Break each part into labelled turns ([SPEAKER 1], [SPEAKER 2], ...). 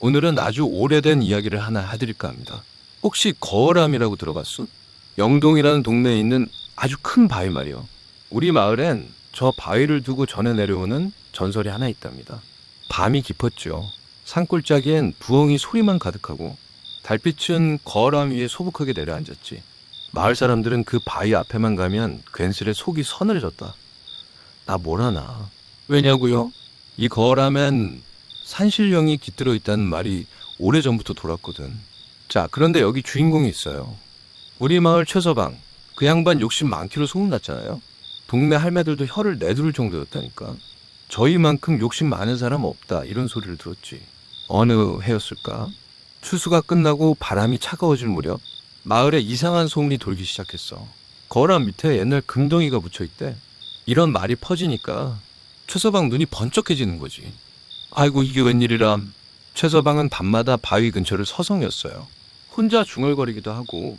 [SPEAKER 1] 오늘은 아주 오래된 이야기를 하나 해드릴까 합니다. 혹시 거월암이라고 들어봤어? 영동이라는 동네에 있는 아주 큰 바위 말이요. 우리 마을엔 저 바위를 두고 전해 내려오는 전설이 하나 있답니다. 밤이 깊었죠. 산골짜기엔 부엉이 소리만 가득하고 달빛은 거월암 위에 소복하게 내려앉았지. 마을 사람들은 그 바위 앞에만 가면 괜스레 속이 서늘해졌다. 나 뭘하나. 왜냐고요? 이 거월암엔 산신령이 깃들어 있다는 말이 오래전부터 돌았거든. 자, 그런데 여기 주인공이 있어요. 우리 마을 최서방. 그 양반 욕심 많기로 소문났잖아요. 동네 할매들도 혀를 내두를 정도였다니까. 저희만큼 욕심 많은 사람 없다. 이런 소리를 들었지. 어느 해였을까? 추수가 끝나고 바람이 차가워질 무렵 마을에 이상한 소문이 돌기 시작했어. 거람 밑에 옛날 금덩이가 묻혀 있대. 이런 말이 퍼지니까 최서방 눈이 번쩍해지는 거지. 아이고 이게 웬일이람. 최서방은 밤마다 바위 근처를 서성였어요. 혼자 중얼거리기도 하고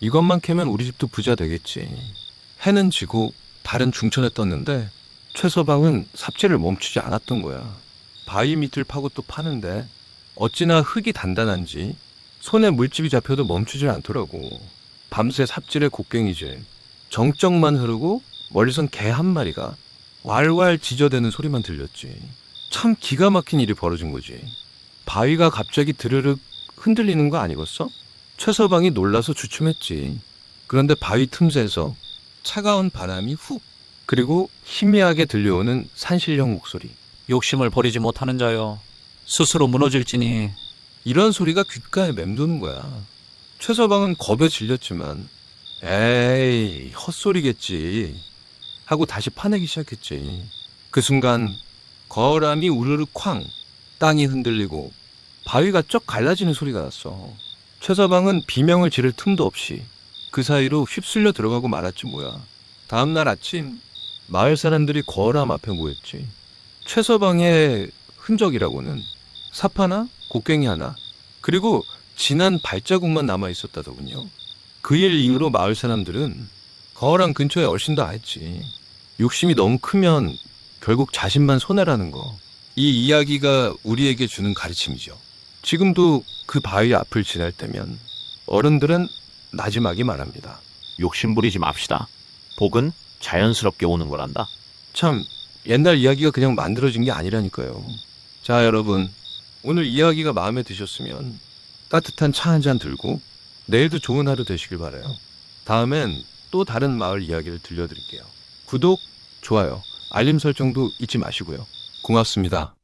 [SPEAKER 1] 이것만 캐면 우리 집도 부자 되겠지. 해는 지고 달은 중천에 떴는데 최서방은 삽질을 멈추지 않았던 거야. 바위 밑을 파고 또 파는데 어찌나 흙이 단단한지 손에 물집이 잡혀도 멈추질 않더라고. 밤새 삽질에 곡괭이질. 정적만 흐르고 멀리선 개 한 마리가 왈왈 짖어대는 소리만 들렸지. 참 기가 막힌 일이 벌어진 거지. 바위가 갑자기 드르륵 흔들리는 거 아니겠어? 최서방이 놀라서 주춤했지. 그런데 바위 틈새에서 차가운 바람이 훅 그리고 희미하게 들려오는 산신령 목소리.
[SPEAKER 2] 욕심을 버리지 못하는 자여 스스로 무너질지니
[SPEAKER 1] 이런 소리가 귓가에 맴도는 거야. 최서방은 겁에 질렸지만 에이 헛소리겠지 하고 다시 파내기 시작했지. 그 순간 거람이 우르르 쾅 땅이 흔들리고 바위가 쩍 갈라지는 소리가 났어. 최서방은 비명을 지를 틈도 없이 그 사이로 휩쓸려 들어가고 말았지 뭐야. 다음 날 아침 마을 사람들이 거람 앞에 모였지. 최서방의 흔적이라고는 삽 하나, 곡괭이 하나, 그리고 진한 발자국만 남아 있었다더군요. 그 일 이후로 마을 사람들은 거랑 근처에 얼씬도 안 했지. 욕심이 너무 크면 결국 자신만 손해라는 거. 이 이야기가 우리에게 주는 가르침이죠. 지금도 그 바위 앞을 지날 때면 어른들은 나지막이 말합니다.
[SPEAKER 3] 욕심 부리지 맙시다. 복은 자연스럽게 오는 거란다.
[SPEAKER 1] 참 옛날 이야기가 그냥 만들어진 게 아니라니까요. 자 여러분 오늘 이야기가 마음에 드셨으면 따뜻한 차 한 잔 들고 내일도 좋은 하루 되시길 바라요. 다음엔 또 다른 마을 이야기를 들려드릴게요. 구독, 좋아요, 알림 설정도 잊지 마시고요. 고맙습니다.